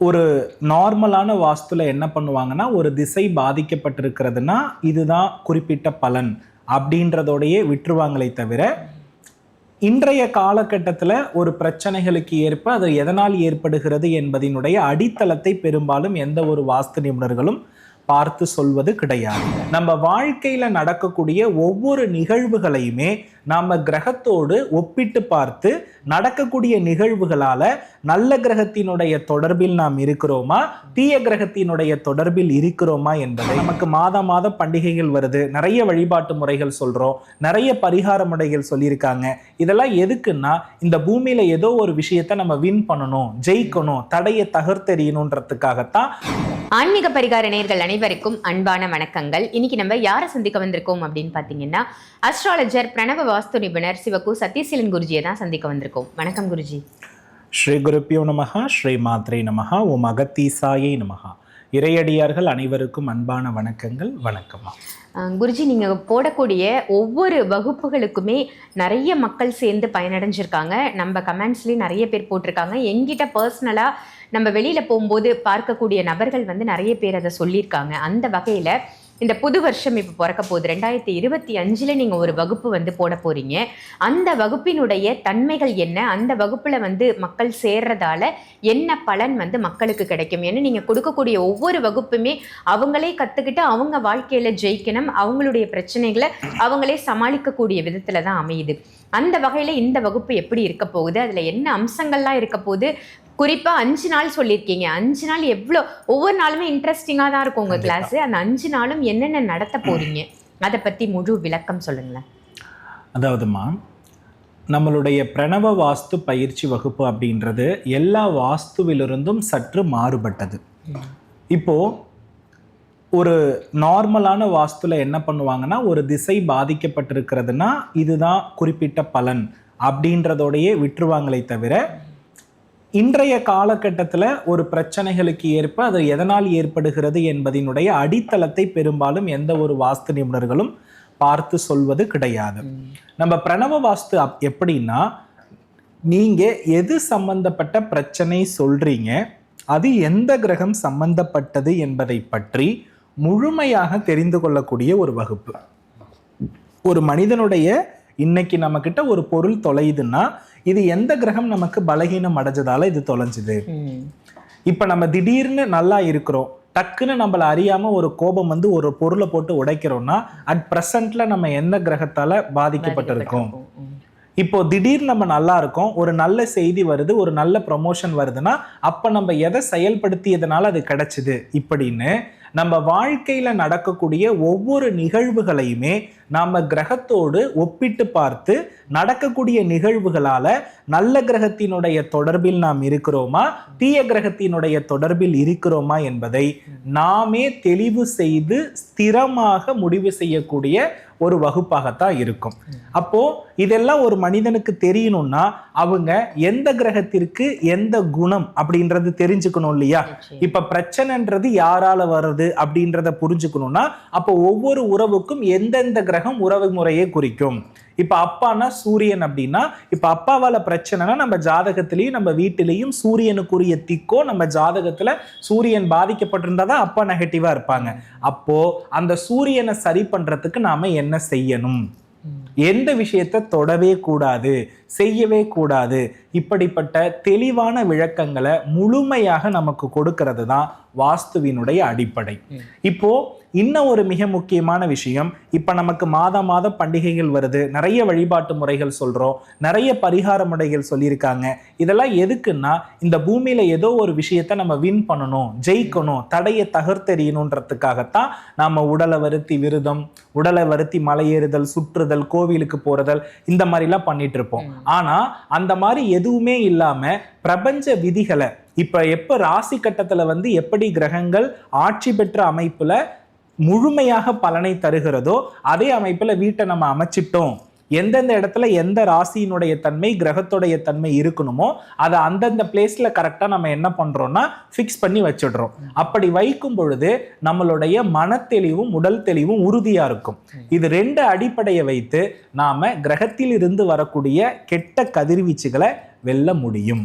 ஒரு நார்மலான வாஸ்துல என்ன பண்ணுவாங்கன்னா ஒரு திசை பாதிக்கப்பட்டிருக்கிறதுனா இதுதான் குறிப்பிட்ட பலன் அப்படின்றதோடையே விட்டுருவாங்களே தவிர இன்றைய காலகட்டத்தில் ஒரு பிரச்சனைகளுக்கு ஏற்ப அது எதனால் ஏற்படுகிறது என்பதனுடைய அடித்தளத்தை பெரும்பாலும் எந்த ஒரு வாஸ்து நிபுணர்களும் பார்த்து சொல்வது கிடையாது. நம்ம வாழ்க்கையில நடக்கக்கூடிய ஒவ்வொரு நிகழ்வுகளையுமே நாம கிரகத்தோடு ஒப்பிட்டு பார்த்து நடக்கக்கூடிய நிகழ்வுகளால நல்ல கிரகத்தினுடைய தொடர்பில் நாம் இருக்கிறோமா தீய கிரகத்தினுடைய தொடர்பில் இருக்கிறோமா என்பதை நமக்கு மாதம் மாதம் பண்டிகைகள் வருது. நிறைய வழிபாட்டு முறைகள் சொல்றோம். நிறைய பரிகார முறைகள் சொல்லியிருக்காங்க. இதெல்லாம் எதுக்குன்னா இந்த பூமியில ஏதோ ஒரு விஷயத்த நம்ம வின் பண்ணணும் ஜெயிக்கணும் தடையை தகர்த்தெறியணுன்றதுக்காகத்தான் ஆன்மீக பரிகார நேர்கள் அனைவருக்கும் அன்பான வணக்கங்கள். இன்னைக்கு நம்ம யாரை சந்திக்க வந்திருக்கோம் அப்படின்னு பார்த்தீங்கன்னா அஸ்ட்ராலஜர் பிரணவ வாஸ்து நிபுணர் சிவகு சத்யசீலன் குருஜியை தான் சந்திக்க வந்திருக்கோம். வணக்கம் குருஜி. ஸ்ரீ குருப்பியோ நமகா ஸ்ரீ மாத்ரே நமகா ஓம் அகத்தீசாயை நமகா இறையடியார்கள் அனைவருக்கும் அன்பான வணக்கங்கள் வணக்கமா. குருஜி நீங்கள் போடக்கூடிய ஒவ்வொரு வகுப்புகளுக்குமே நிறைய மக்கள் சேர்ந்து பயனடைஞ்சிருக்காங்க. நம்ம கமெண்ட்ஸ்லேயும் நிறைய பேர் போட்டிருக்காங்க. எங்கிட்ட பர்சனலாக நம்ம வெளியில் போகும்போது பார்க்கக்கூடிய நபர்கள் வந்து நிறைய பேர் அதை சொல்லியிருக்காங்க. அந்த வகையில் இந்த புது வருஷம் இப்போ பிறக்க போகுது. ரெண்டாயிரத்தி இருபத்தி அஞ்சில் நீங்கள் ஒரு வகுப்பு வந்து போட போகிறீங்க அந்த வகுப்பினுடைய தன்மைகள் என்ன? அந்த வகுப்பில் வந்து மக்கள் சேர்றதால என்ன பலன் வந்து மக்களுக்கு கிடைக்கும்? ஏன்னா நீங்கள் கொடுக்கக்கூடிய ஒவ்வொரு வகுப்புமே அவங்களே கற்றுக்கிட்டு அவங்க வாழ்க்கையில் ஜெயிக்கணும். அவங்களுடைய பிரச்சனைகளை அவங்களே சமாளிக்கக்கூடிய விதத்தில் தான் அமையுது. அந்த வகையில் இந்த வகுப்பு எப்படி இருக்க போகுது? அதில் என்ன அம்சங்கள்லாம் இருக்க போகுது? குறிப்பாக அஞ்சு நாள் சொல்லியிருக்கீங்க. அஞ்சு நாள் எவ்வளோ ஒவ்வொரு நாளுமே இன்ட்ரெஸ்டிங்காக தான் இருக்கும் உங்கள். கிளாஸ் அந்த அஞ்சு நாளும் என்னென்ன நடத்த போறீங்க? அதை பற்றி முழு விளக்கம் சொல்லுங்களேன். அதாவதுமா நம்மளுடைய பிரணவ வாஸ்து பயிற்சி வகுப்பு அப்படின்றது எல்லா வாஸ்துவிலிருந்தும் சற்று மாறுபட்டது. இப்போ ஒரு நார்மலான வாஸ்துல என்ன பண்ணுவாங்கன்னா ஒரு திசை பாதிக்கப்பட்டிருக்கிறதுனா இதுதான் குறிப்பிட்ட பலன் அப்படின்றதோடையே விட்டுருவாங்களே தவிர இன்றைய காலகட்டத்தில் ஒரு பிரச்சனைகளுக்கு ஏற்ப அது எதனால் ஏற்படுகிறது என்பதனுடைய அடித்தளத்தை பெரும்பாலும் எந்த ஒரு வாஸ்து நிபுணர்களும் பார்த்து சொல்வது கிடையாது. நம்ம பிரணவ வாஸ்து அப்- எப்படின்னா நீங்க எது சம்பந்தப்பட்ட பிரச்சனை சொல்றீங்க அது எந்த கிரகம் சம்பந்தப்பட்டது என்பதை பற்றி முழுமையாக தெரிந்து கொள்ளக்கூடிய ஒரு வகுப்பு. ஒரு மனிதனுடைய இன்னைக்கு நம்மக்கிட்ட ஒரு பொருள் தொலையுதுன்னா இது எந்த கிரகம் நமக்கு பலகீனம் அடைஞ்சதால இது தொலைஞ்சுது? இப்ப நம்ம திடீர்னு நல்லா இருக்கிறோம் டக்குன்னு நம்மள அறியாம ஒரு கோபம் வந்து ஒரு பொருளை போட்டு உடைக்கிறோம்னா அட் பிரசன்ட்ல நம்ம எந்த கிரகத்தால பாதிக்கப்பட்டிருக்கோம்? இப்போ திடீர்னு நம்ம நல்லா இருக்கோம் ஒரு நல்ல செய்தி வருது ஒரு நல்ல ப்ரொமோஷன் வருதுன்னா அப்ப நம்ம எதை செயல்படுத்தியதுனால அது கிடைச்சுது? இப்படின்னு நம்ம வாழ்க்கையில் நடக்கக்கூடிய ஒவ்வொரு நிகழ்வுகளையுமே நாம் கிரகத்தோடு ஒப்பிட்டு பார்த்து நடக்கக்கூடிய நிகழ்வுகளால் நல்ல கிரகத்தினுடைய தொடர்பில் நாம் இருக்கிறோமா தீய கிரகத்தினுடைய தொடர்பில் இருக்கிறோமா என்பதை நாமே தெளிவு செய்து ஸ்திரமாக முடிவு செய்யக்கூடிய ஒரு வகுப்பாகத்தான் இருக்கும். அப்போ இதெல்லாம் ஒரு மனிதனுக்கு தெரியணும்னா அவங்க எந்த கிரகத்திற்கு எந்த குணம் அப்படின்றது தெரிஞ்சுக்கணும் இல்லையா? இப்ப பிரச்சனைன்றது யாரால வருது அப்படின்றத புரிஞ்சுக்கணும்னா அப்போ ஒவ்வொரு உறவுக்கும் எந்தெந்த கிரகம் உறவு முறையை குறிக்கும்? இப்ப அப்பானா சூரியன் அப்படின்னா இப்ப அப்பாவால பிரச்சனைனா நம்ம ஜாதகத்திலையும் நம்ம வீட்டிலையும் சூரியனுக்குரிய திக்கோ நம்ம ஜாதகத்துல சூரியன் பாதிக்கப்பட்டிருந்தா தான் அப்பா நெகட்டிவா இருப்பாங்க. அப்போ அந்த சூரியனை சரி பண்றதுக்கு நாம என்ன செய்யணும்? எந்த விஷயத்தை தொடவே கூடாது செய்யவே கூடாது இப்படிப்பட்ட தெளிவான விளக்கங்களை முழுமையாக நமக்கு கொடுக்கிறது தான் வாஸ்துவினுடைய அடிப்படை. இப்போ இன்னும் ஒரு மிக முக்கியமான விஷயம் இப்ப நமக்கு மாதம் மாதம் பண்டிகைகள் வருது நிறைய வழிபாட்டு முறைகள் சொல்றோம் நிறைய பரிகார முறைகள் சொல்லியிருக்காங்க. இதெல்லாம் எதுக்குன்னா இந்த பூமியில ஏதோ ஒரு விஷயத்த நம்ம வின் பண்ணணும் ஜெயிக்கணும் தடையை தகர்த்தெறியணுன்றதுக்காகத்தான் நாம உடலை வருத்தி விரதம் உடலை வருத்தி மலையேறுதல் சுற்றுதல் கோவிலுக்கு போறதல் இந்த மாதிரிலாம் பண்ணிட்டு இருப்போம் ஆனா அந்த மாதிரி எதுவுமே இல்லாம பிரபஞ்ச விதிகளை இப்ப எப்ப ராசி கட்டத்துல வந்து எப்படி கிரகங்கள் ஆட்சி பெற்ற அமைப்புல முழுமையாக பலனை தருகிறதோ அதே அமைப்புல வீட்டை நம்ம அமைச்சிட்டோம். எந்தெந்த இடத்துல எந்த ராசியினுடைய தன்மை கிரகத்துடைய தன்மை இருக்கணுமோ அதை அந்தந்த பிளேஸ்ல கரெக்டா நம்ம என்ன பண்றோம்னா ஃபிக்ஸ் பண்ணி வச்சிடுறோம். அப்படி வைக்கும் பொழுது நம்மளுடைய மனத்தெளிவும் உடல் தெளிவும் உறுதியா இருக்கும். இது ரெண்டு அடிப்படையை வைத்து நாம கிரகத்தில் இருந்து வரக்கூடிய கெட்ட கதிர்வீச்சுகளை வெல்ல முடியும்.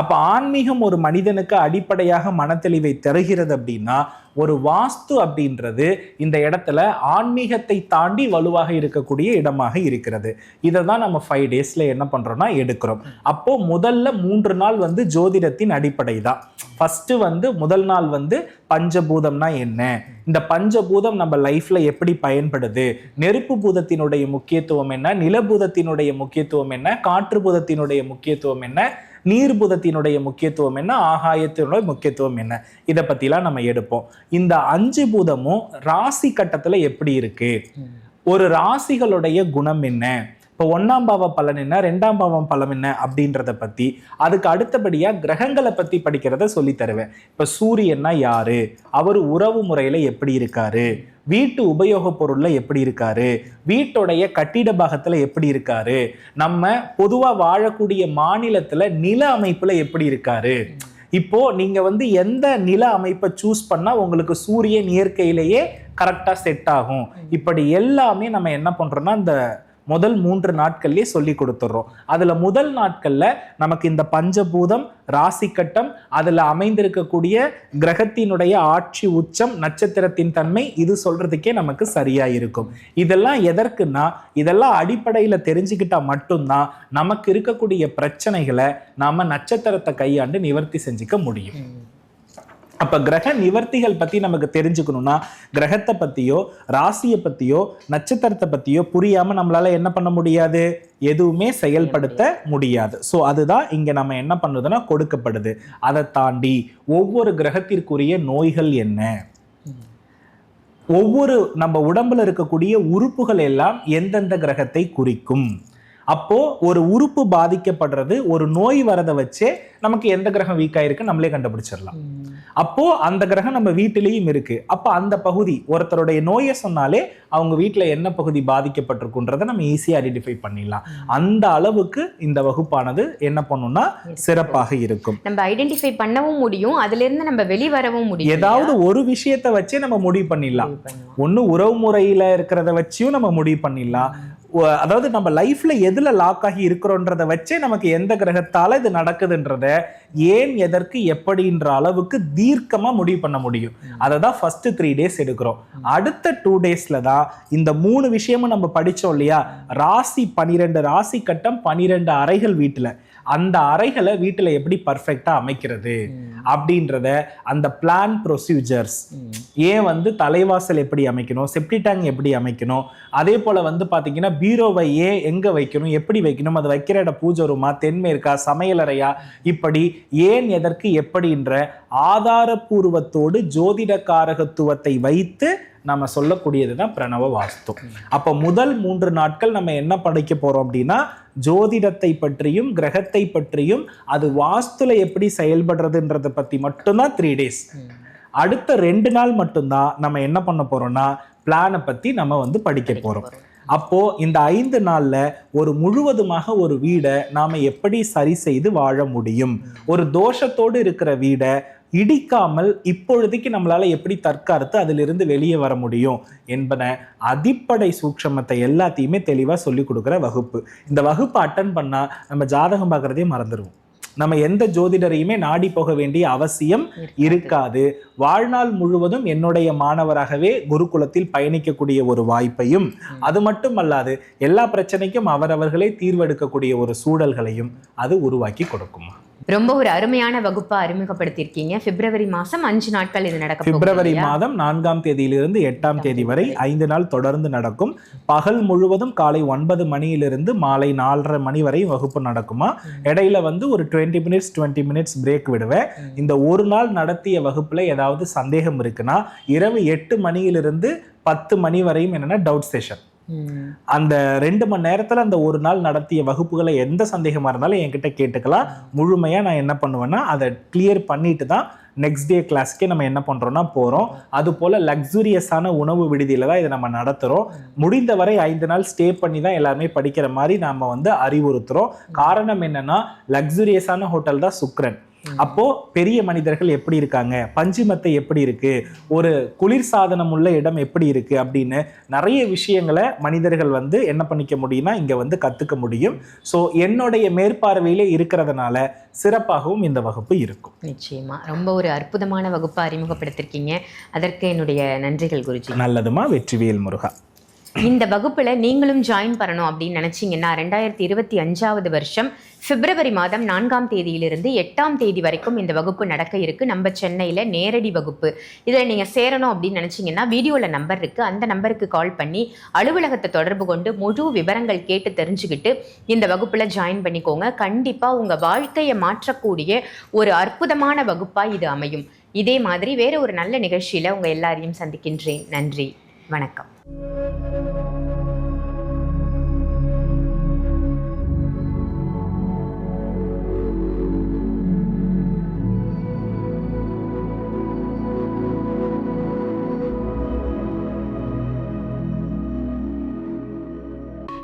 அப்போ ஆன்மீகம் ஒரு மனிதனுக்கு அடிப்படையாக மனத்தெளிவை தருகிறது அப்படின்னா ஒரு வாஸ்து அப்படின்றது இந்த இடத்துல ஆன்மீகத்தை தாண்டி வலுவாக இருக்கக்கூடிய இடமாக இருக்கிறது. இதை தான் நம்ம ஃபைவ் டேஸில் என்ன பண்ணுறோம்னா எடுக்கிறோம். அப்போ முதல்ல மூன்று நாள் வந்து ஜோதிடத்தின் அடிப்படை தான் ஃபஸ்ட்டு வந்து முதல் நாள் வந்து பஞ்சபூதம்னா என்ன? இந்த பஞ்சபூதம் நம்ம லைஃப்பில் எப்படி பயன்படுது? நெருப்பு பூதத்தினுடைய முக்கியத்துவம் என்ன? நிலபூதத்தினுடைய முக்கியத்துவம் என்ன? காற்று பூதத்தினுடைய முக்கியத்துவம் என்ன? நீர்பூதத்தினுடைய முக்கியத்துவம் என்ன? ஆகாயத்தினுடைய முக்கியத்துவம் என்ன? இதை பத்திலாம் நம்ம எடுப்போம். இந்த அஞ்சு பூதமும் ராசி கட்டத்துல எப்படி இருக்கு? ஒரு ராசிகளுடைய குணம் என்ன? இப்போ ஒன்றாம் பாவ பலன் என்ன? ரெண்டாம் பாவம் பலம் என்ன? அப்படின்றத பற்றி அதுக்கு அடுத்தபடியாக கிரகங்களை பற்றி படிக்கிறத சொல்லி தருவேன். சூரியன்னா யாரு? அவர் உறவு முறையில் எப்படி இருக்காரு? வீட்டு உபயோகப் பொருள்ல எப்படி இருக்காரு? வீட்டுடைய கட்டிட பாகத்துல எப்படி இருக்காரு? நம்ம பொதுவா வாழக்கூடிய மாநிலத்துல நில அமைப்புல எப்படி இருக்காரு? இப்போ நீங்க வந்து எந்த நில அமைப்பை சூஸ் பண்ணா உங்களுக்கு சூரியன் இயற்கையிலேயே கரெக்டா செட் ஆகும். இப்படி எல்லாமே நம்ம என்ன பண்றோம்னா இந்த முதல் மூன்று நாட்கள்லேயே சொல்லி கொடுத்துட்றோம் அதில் முதல் நாட்களில் நமக்கு இந்த பஞ்சபூதம் ராசி கட்டம் அதில் அமைந்திருக்கக்கூடிய கிரகத்தினுடைய ஆட்சி உச்சம் நட்சத்திரத்தின் தன்மை இது சொல்கிறதுக்கே நமக்கு சரியாக இருக்கும். இதெல்லாம் எதற்குன்னா இதெல்லாம் அடிப்படையில் தெரிஞ்சுக்கிட்டால் மட்டும்தான் நமக்கு இருக்கக்கூடிய பிரச்சனைகளை நாம் நட்சத்திரத்தை கையாண்டு நிவர்த்தி செஞ்சுக்க முடியும். அப்ப கிரக நிவர்த்திகள் பத்தி நமக்கு தெரிஞ்சுக்கணும்னா கிரகத்தை பத்தியோ ராசியை பத்தியோ நட்சத்திரத்தை பத்தியோ புரியாம நம்மளால என்ன பண்ண முடியாது? எதுவுமே செயல்படுத்த முடியாது. ஸோ அதுதான் இங்க நம்ம என்ன பண்ணுதுன்னா கொடுக்கப்படுது. அதை தாண்டி ஒவ்வொரு கிரகத்திற்குரிய நோய்கள் என்ன? ஒவ்வொரு நம்ம உடம்புல இருக்கக்கூடிய உறுப்புகள் எல்லாம் எந்தெந்த கிரகத்தை குறிக்கும்? அப்போ ஒரு உறுப்பு பாதிக்கப்படுறது ஒரு நோய் வரதை வச்சே நமக்கு எந்த கிரகம் வீக் ஆயிருக்கு நம்மளே கண்டுபிடிச்சிடலாம். அப்போ அந்த கிரகம் நம்ம வீட்டிலேயும் இருக்கு. அப்போ அந்த பகுதி ஒருத்தருடைய நோயை சொன்னாலே அவங்க வீட்டில் என்ன பகுதி பாதிக்கப்பட்டிருக்குன்றதை நம்ம ஈஸியாக ஐடென்டிஃபை பண்ணிடலாம். அந்த அளவுக்கு இந்த வகுப்பானது என்ன பண்ணும்னா சிறப்பாக இருக்கும். நம்ம ஐடென்டிஃபை பண்ணவும் முடியும் அதுல இருந்து நம்ம வெளிவரவும் முடியும் ஏதாவது ஒரு விஷயத்தை வச்சே நம்ம முடிவு பண்ணிடலாம்? ஒண்ணு உறவு முறையில இருக்கிறத வச்சியும் நம்ம முடிவு பண்ணிடலாம். அதாவது நம்ம லைஃப்ல எதுல லாக் ஆகி இருக்கிறோன்றத வச்சே நமக்கு எந்த கிரகத்தால இது நடக்குதுன்றத ஏன் எதற்கு எப்படின்ற அளவுக்கு தீர்க்கமா முடிவு பண்ண முடியும். அதை தான் ஃபர்ஸ்ட் த்ரீ டேஸ் எடுக்கிறோம். அடுத்த டூ டேஸ்ல தான் இந்த மூணு விஷயமும் நம்ம படிச்சோம் இல்லையா? ராசி பனிரெண்டு ராசி கட்டம் பனிரெண்டு அறைகள் வீட்டுல. அந்த அறைகளை வீட்டுல எப்படி பர்ஃபெக்டா அமைக்கிறது அப்படின்றத அந்த பிளான் ப்ரொசீஜர்ஸ் ஏன் வந்து தலைவாசல் எப்படி அமைக்கணும் செப்டி டேங்க் எப்படி அமைக்கணும் அதே போல வந்து பாத்தீங்கன்னா பீரோவை ஏன் எங்க வைக்கணும் எப்படி வைக்கணும் அது வைக்கிற இடம் பூஜை ரூமா தென்மேற்கா சமையலறையா இப்படி ஏன் எதற்கு எப்படின்ற ஆதாரபூர்வத்தோடு ஜோதிட காரகத்துவத்தை வைத்து நம்ம சொல்லக்கூடியது தான் பிரணவ வாஸ்து. அப்ப முதல் மூன்று நாட்கள் நம்ம என்ன படிக்க போறோம் அப்படின்னா ஜோதிடத்தை பற்றியும் கிரகத்தை பற்றியும் அது வாஸ்துல எப்படி செயல்படுறதுன்றதை பத்தி மட்டும்தான் த்ரீ டேஸ் அடுத்த ரெண்டு நாள் மட்டும்தான் நம்ம என்ன பண்ண போறோம்னா பிளானை பத்தி நம்ம வந்து படிக்க போறோம். அப்போ இந்த ஐந்து நாள்ல ஒரு முழுவதுமாக ஒரு வீடை நாம எப்படி சரி செய்து வாழ முடியும்? ஒரு தோஷத்தோடு இருக்கிற வீடை இடிக்காமல் இப்பொழுதைக்கு நம்மளால எப்படி தற்காத்து அதிலிருந்து வெளியே வர முடியும் என்பன அடிப்படை சூட்சமத்தை எல்லாத்தையுமே தெளிவா சொல்லி கொடுக்குற வகுப்பு. இந்த வகுப்பு அட்டன் பண்ணா நம்ம ஜாதகம் பார்க்கறதே மறந்துடுவோம் நம்ம எந்த ஜோதிடரையுமே நாடி போக வேண்டிய அவசியம் இருக்காது. வாழ்நாள் முழுவதும் என்னுடைய மாணவராகவே குருகுலத்தில் பயணிக்கக்கூடிய ஒரு வாய்ப்பையும் அது மட்டும் அல்லாது எல்லா பிரச்சனைக்கும் அவரவர்களே தீர்வெடுக்கக்கூடிய ஒரு சூழல்களையும் அது உருவாக்கி கொடுக்கும்? ரொம்ப ஒரு அருமையான வகுப்பா அறிமுகப்படுத்தியிருக்கீங்க. பிப்ரவரி மாசம் அஞ்சு நாட்கள் இது நடக்க போகுது பிப்ரவரி? மாதம் நான்காம் தேதியிலிருந்து எட்டாம் தேதி வரை ஐந்து நாள் தொடர்ந்து நடக்கும். பகல் முழுவதும் காலை ஒன்பது மணியிலிருந்து மாலை நாலரை மணி வரை வகுப்பு நடக்குமா? இடையில வந்து ஒரு twenty minutes twenty minutes break விடுவேன். இந்த ஒரு நாள் நடத்திய வகுப்புல ஏதாவது சந்தேகம் இருக்குன்னா இரவு எட்டு மணியிலிருந்து பத்து மணி வரையும் என்னன்னா டவுட் செஷன். அந்த ரெண்டு மணி நேரத்துல அந்த ஒரு நாள் நடத்திய வகுப்புகளை எந்த சந்தேகமா இருந்தாலும் என்கிட்ட கேட்டுக்கலாம். முழுமையா நான் என்ன பண்ணுவேன்னா அதை கிளியர் பண்ணிட்டு தான் நெக்ஸ்ட் டே கிளாஸ்க்கே நம்ம என்ன பண்றோம்னா போறோம். அது போல லக்ஸூரியஸான உணவு விடுதியில தான் இதை நம்ம நடத்துறோம். முடிந்தவரை ஐந்து நாள் ஸ்டே பண்ணி தான் எல்லாருமே படிக்கிற மாதிரி நாம வந்து அறிவுறுத்துறோம். காரணம் என்னன்னா லக்ஸூரியஸான ஹோட்டல் தான் சுக்ரன் அப்போ பெரிய மனிதர்கள் எப்படி இருக்காங்க? பஞ்சுமத்தை எப்படி இருக்கு? ஒரு குளிர் சாதனம் உள்ள இடம் எப்படி இருக்கு? அப்படின்னு நிறைய விஷயங்களை மனிதர்கள் வந்து என்ன பண்ணிக்க முடியும்னா இங்க வந்து கத்துக்க முடியும். ஸோ என்னுடைய மேற்பார்வையிலே இருக்கிறதுனால சிறப்பாகவும் இந்த வகுப்பு இருக்கும். நிச்சயமா. ரொம்ப ஒரு அற்புதமான வகுப்பை அறிமுகப்படுத்திருக்கீங்க. அதற்கு என்னுடைய நன்றிகள் குருஜி. நல்லதுமா? வெற்றிவேல் முருகா. இந்த வகுப்பில் நீங்களும் ஜாயின் பண்ணணும் அப்படின்னு நினச்சிங்கன்னா ரெண்டாயிரத்தி இருபத்தி அஞ்சாவது வருஷம் பிப்ரவரி மாதம் நான்காம் தேதியிலிருந்து எட்டாம் தேதி வரைக்கும் இந்த வகுப்பு நடக்க இருக்கு. நம்ம சென்னையில் நேரடி வகுப்பு. இதில் நீங்கள் சேரணும் அப்படின்னு நினச்சிங்கன்னா வீடியோவில் நம்பர் இருக்குது அந்த நம்பருக்கு கால் பண்ணி அலுவலகத்தை தொடர்பு கொண்டு முழு விவரங்கள் கேட்டு தெரிஞ்சுக்கிட்டு இந்த வகுப்பில் ஜாயின் பண்ணிக்கோங்க. கண்டிப்பாக உங்கள் வாழ்க்கையை மாற்றக்கூடிய ஒரு அற்புதமான வகுப்பாக இது அமையும். இதே மாதிரி வேற ஒரு நல்ல நிகழ்ச்சியில் உங்கள் எல்லாரையும் சந்திக்கின்றேன். நன்றி. வணக்கம்.